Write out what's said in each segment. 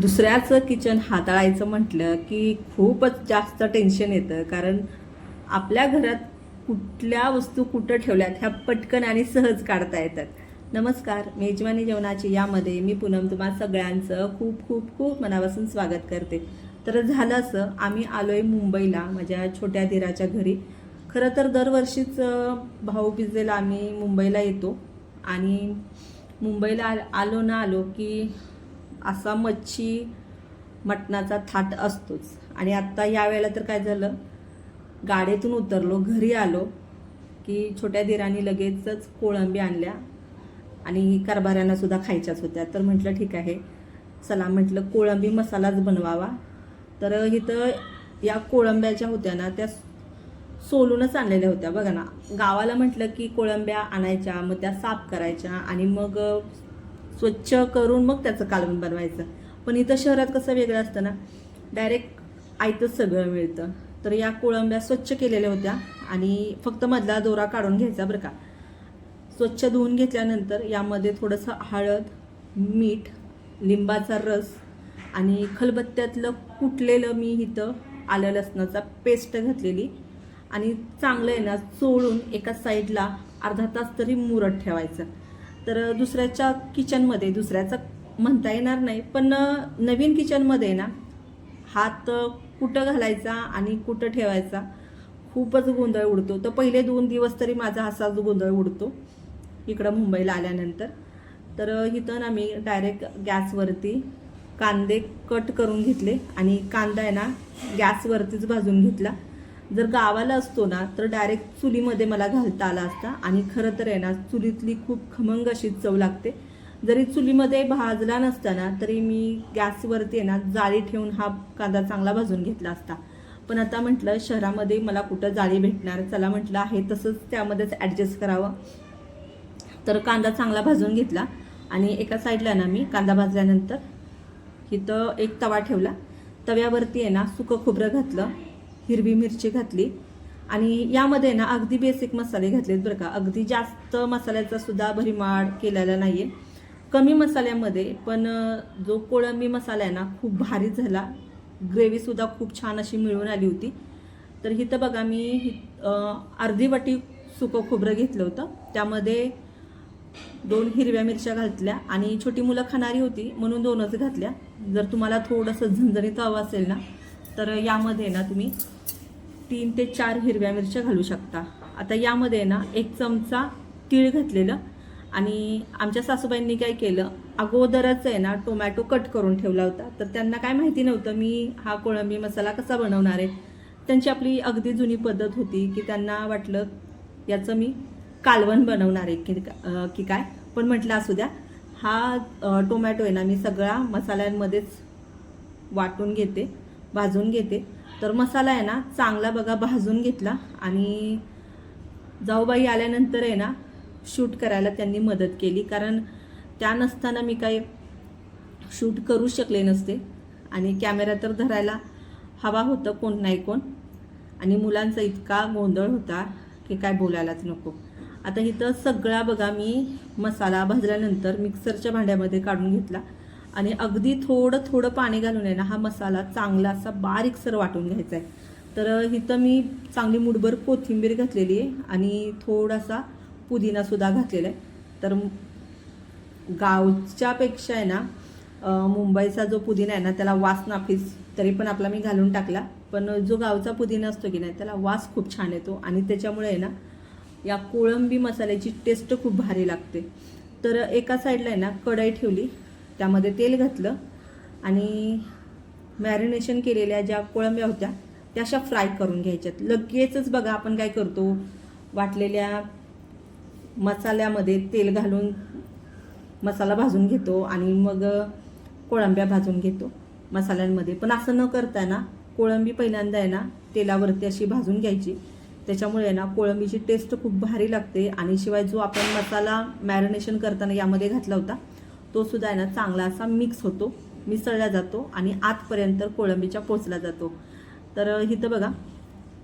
दुसऱ्याचं किचन हाताळायचं म्हटलं की खूपच जास्त टेन्शन येतं. कारण आपल्या घरात कुठल्या वस्तू कुठं ठेवल्यात ह्या पटकन आणि सहज काढता येतात. नमस्कार मेजवानी जेवणाची यामध्ये मी पूनम तुम्हा सगळ्यांचं खूप खूप खूप मनापासून स्वागत करते. तर झालं असं आम्ही आलो आहे मुंबईला माझ्या छोट्या दिराच्या घरी. खरं तर दरवर्षीच भाऊबीजेला आम्ही मुंबईला येतो. आणि मुंबईला आलो ना आलो की असा मच्छी मटणाचा थाट असतोच. आणि आत्ता यावेळेला तर काय झालं गाडीतून उतरलो घरी आलो की छोट्या दिराने लगेचच कोळंबी आणल्या आणि कारभाऱ्यांना सुद्धा खायच्याच होत्या. तर म्हटलं ठीक आहे. चला म्हटलं कोळंबी मसालाच बनवावा. तर इथं या कोळंब्याच्या होत्या ना त्या सोलूनच आणलेल्या होत्या. बघा ना गावाला म्हटलं की कोळंब्या आणायच्या मग त्या साफ करायच्या आणि मग स्वच्छ करून मग त्याचं कालवण बनवायचं. पण इथं शहरात कसं वेगळं असतं ना डायरेक्ट आयतंच सगळं मिळतं. तर या कोळंब्या स्वच्छ केलेल्या होत्या आणि फक्त मधला दोरा काढून घ्यायचा बरं का. स्वच्छ धुवून घेतल्यानंतर यामध्ये थोडंसं हळद मीठ लिंबाचा रस आणि खलबत्त्यातलं कुटलेलं मी इथं आलं लसणाचा पेस्ट घातलेली आणि चांगलं आहे ना चोळून एका साईडला अर्धा तास तरी मुरत ठेवायचं. तर दुसऱ्याच्या किचनमध्ये दुसऱ्याचं म्हणता येणार नाही पण नवीन किचनमध्ये ना हात कुठं घालायचा आणि कुठं ठेवायचा खूपच गोंधळ उडतो. तर पहिले दोन दिवस तरी माझा असाच गोंधळ उडतो इकडं मुंबईला आल्यानंतर. तर इथं ना मी डायरेक्ट गॅसवरती कांदे कट करून घेतले आणि कांदा आहे ना गॅसवरतीच भाजून घेतला. जर गावाला असतो ना तर डायरेक्ट चुलीमध्ये मला घालता आला असता. आणि खरं तर आहे ना चुलीतली खूप खमंग अशी चव लागते. जरी चुलीमध्ये भाजला नसताना तरी मी गॅसवरती आहे ना जाळी ठेवून हा कांदा चांगला भाजून घेतला असता. पण आता म्हटलं शहरामध्ये मला कुठं जाळी भेटणार? चला म्हटलं आहे तसंच त्यामध्येच ॲडजस्ट करावं. तर कांदा चांगला भाजून घेतला. आणि एका साईडला ना मी कांदा भाजल्यानंतर इथं एक तवा ठेवला. तव्यावरती आहे ना सुकं खोबरं घातलं. हिरवी मिरची घातली. आणि यामध्ये ना अगदी बेसिक मसाले घातलेत बरं का. अगदी जास्त मसाल्याचा सुद्धा भरीमाड केलेला नाही आहे कमी मसाल्यामध्ये पण जो कोळंबी मसाला आहे ना खूप भारी झाला. ग्रेव्हीसुद्धा खूप छान अशी मिळून आली होती. तर इथं बघा मी अर्धी वाटी सुकं खोबरं घेतलं होतं. त्यामध्ये दोन हिरव्या मिरच्या घातल्या. आणि छोटी मुलं खाणारी होती म्हणून दोनच घातल्या. जर तुम्हाला थोडंसं झणझणीत हवं असेल ना तर यामध्ये ना तुम्ही तीन ते चार हिरव्या मिरच्या घालू शकता. आता यामध्ये ना एक चमचा तीळ घातलेलं आणि आमच्या सासूबाईंनी काय केलं अगोदरच आहे ना टोमॅटो कट करून ठेवला होता. तर त्यांना काय माहिती नव्हतं मी हा कोळंबी मसाला कसा बनवणार आहे. त्यांची आपली अगदी जुनी पद्धत होती की त्यांना वाटलं याचं मी कालवण बनवणार आहे की की काय. पण म्हटलं असू द्या. हा टोमॅटो आहे ना मी सगळ्या मसाल्यांमध्येच वाटून घेते भाजून घेते. तर मसाला आहे ना चांगला बघा भाजून घेतला आणि जाऊबाई आल्यानंतर आहे ना शूट करायला त्यांनी मदत केली. कारण त्या नसताना मी काही शूट करू शकले नसते. आणि कॅमेरा तर धरायला हवा होतं कोण नाही कोण. आणि मुलांचा इतका गोंधळ होता की काय बोलायलाच नको. आता इथं सगळा बघा मी मसाला भाजल्यानंतर मिक्सरच्या भांड्यामध्ये काढून घेतला. आणि अगदी थोडं थोडं पाणी घालून आहे ना हा मसाला चांगला असा बारीकसर वाटून घ्यायचा आहे. तर इथं मी चांगली मुठभर कोथिंबीर घातलेली आहे आणि थोडासा पुदिनासुद्धा घातलेला आहे. तर गावच्यापेक्षा आहे ना मुंबईचा जो पुदिना आहे ना त्याला वास नाफीस तरी पण आपला मी घालून टाकला. पण जो गावचा पुदिना असतो की नाही त्याला वास खूप छान येतो आणि त्याच्यामुळे आहे ना या कोळंबी मसाल्याची टेस्ट खूप भारी लागते. तर एका साईडला आहे ना कढई ठेवली त्यामध्ये तेल घातलं आणि मॅरिनेशन केलेल्या ज्या कोळंब्या होत्या त्या अशा फ्राय करून घ्यायच्यात. लगेचच बघा आपण काय करतो. वाटलेल्या मसाल्यामध्ये तेल घालून मसाला भाजून घेतो आणि मग कोळंब्या भाजून घेतो मसाल्यांमध्ये. पण असं न करता ना कोळंबी पहिल्यांदा आहे ना तेलावरती अशी भाजून घ्यायची. त्याच्यामुळे आहे ना कोळंबीची टेस्ट खूप भारी लागते. आणि शिवाय जो आपण मसाला मॅरिनेशन करताना यामध्ये घातला होता तो सुद्धा आहे ना चांगला असा मिक्स होतो. मिसळला जातो आणि आतपर्यंत कोळंबीच्या पोचला जातो. तर इथं बघा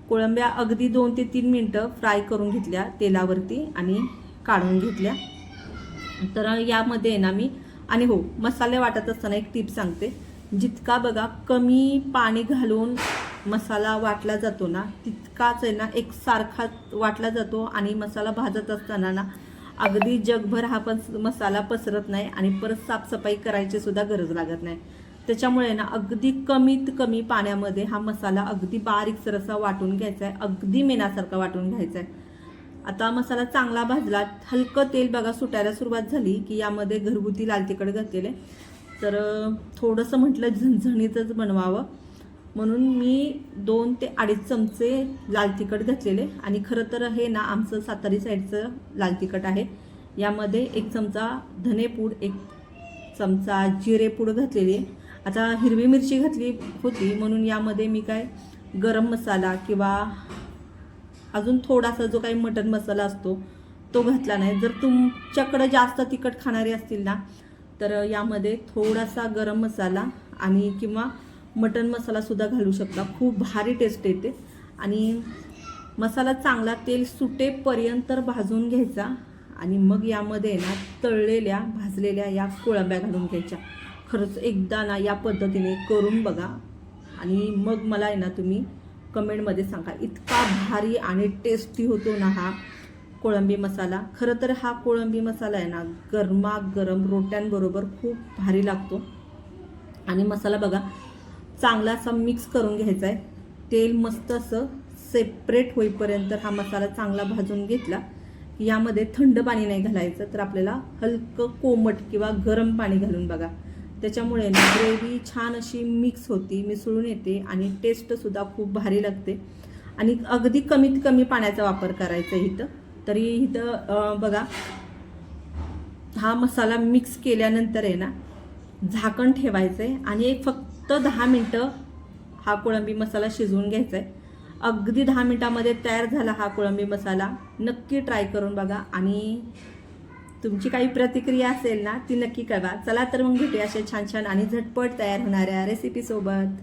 कोळंब्या अगदी दोन ते तीन मिनटं फ्राय करून घेतल्या तेलावरती आणि काढून घेतल्या. तर यामध्ये आहे ना मी आणि हो मसाले वाटत असताना एक टीप सांगते. जितका बघा कमी पाणी घालून मसाला वाटला जातो ना तितकाच आहे ना एक सारखा वाटला जातो आणि मसाला भाजत असताना ना अगदी जगभर हा पण मसाला पसरत नाही आणि परत साफसफाई करायची सुद्धा गरज लागत नाही. त्याच्यामुळे ना अगदी कमीत कमी पाण्यामध्ये हा मसाला अगदी बारीक सरसा वाटून घ्यायचा आहे अगदी मेनासारखा वाटून घ्यायचा आहे आता मसाला चांगला भाजला हलकं तेल बघा सुटायला सुरुवात झाली की यामध्ये घरगुती लाल तिखट घातलेले. तर थोडंसं म्हटलं झणझणीतच बनवावं. म्हणून मी दोन ते अडीच चमचे लाल तिखट घातलेले. आणि खरं तर हे ना आमचं सातारी साईडचं लाल तिखट आहे. यामध्ये एक चमचा धनेपूड एक चमचा जिरेपूड घातलेली. आहे आता हिरवी मिरची घातली होती म्हणून यामध्ये मी काय गरम मसाला किंवा अजून थोडासा जो काही मटन मसाला असतो तो घातला नाही. जर तुमच्याकडं जास्त तिखट खाणारे असतील ना तर यामध्ये थोडासा गरम मसाला आणि किंवा मटन मसालासुद्धा घालू शकता. खूप भारी टेस्ट येते. आणि मसाला चांगला तेल सुटेपर्यंत भाजून घ्यायचा. आणि मग यामध्ये ना तळलेल्या भाजलेल्या या कोळंब्या घालून घ्यायच्या. खरंच एकदा ना या पद्धतीने करून बघा. आणि मग मला आहे ना तुम्ही कमेंटमध्ये सांगा. इतका भारी आणि टेस्टी होतो ना हा कोळंबी मसाला. खरं तर हा कोळंबी मसाला आहे ना गरमागरम रोट्यांबरोबर खूप भारी लागतो. आणि मसाला बघा चांगला असा मिक्स करून घ्यायचा आहे तेल मस्त असं सेपरेट होईपर्यंत हा मसाला चांगला भाजून घेतला. यामध्ये थंड पाणी नाही घालायचं तर आपल्याला हलकं कोमट किंवा गरम पाणी घालून बघा. त्याच्यामुळे ना ग्रेव्ही छान अशी मिक्स होती मिसळून येते आणि टेस्टसुद्धा खूप भारी लागते. आणि अगदी कमीत कमी पाण्याचा वापर करायचा इथं. तरी इथं बघा हा मसाला मिक्स केल्यानंतर आहे ना झाकण ठेवायचं आहे आणि एक फक्त दहा मिनटं हा कोळंबी मसाला शिजवून घ्यायचा आहे अगदी दहा मिनटामध्ये तयार झाला हा कोळंबी मसाला. नक्की ट्राय करून बघा आणि तुमची काही प्रतिक्रिया असेल ना ती नक्की कळवा चला तर मग भेटूया अशा छान छान आणि झटपट तयार होणाऱ्या रेसिपीसोबत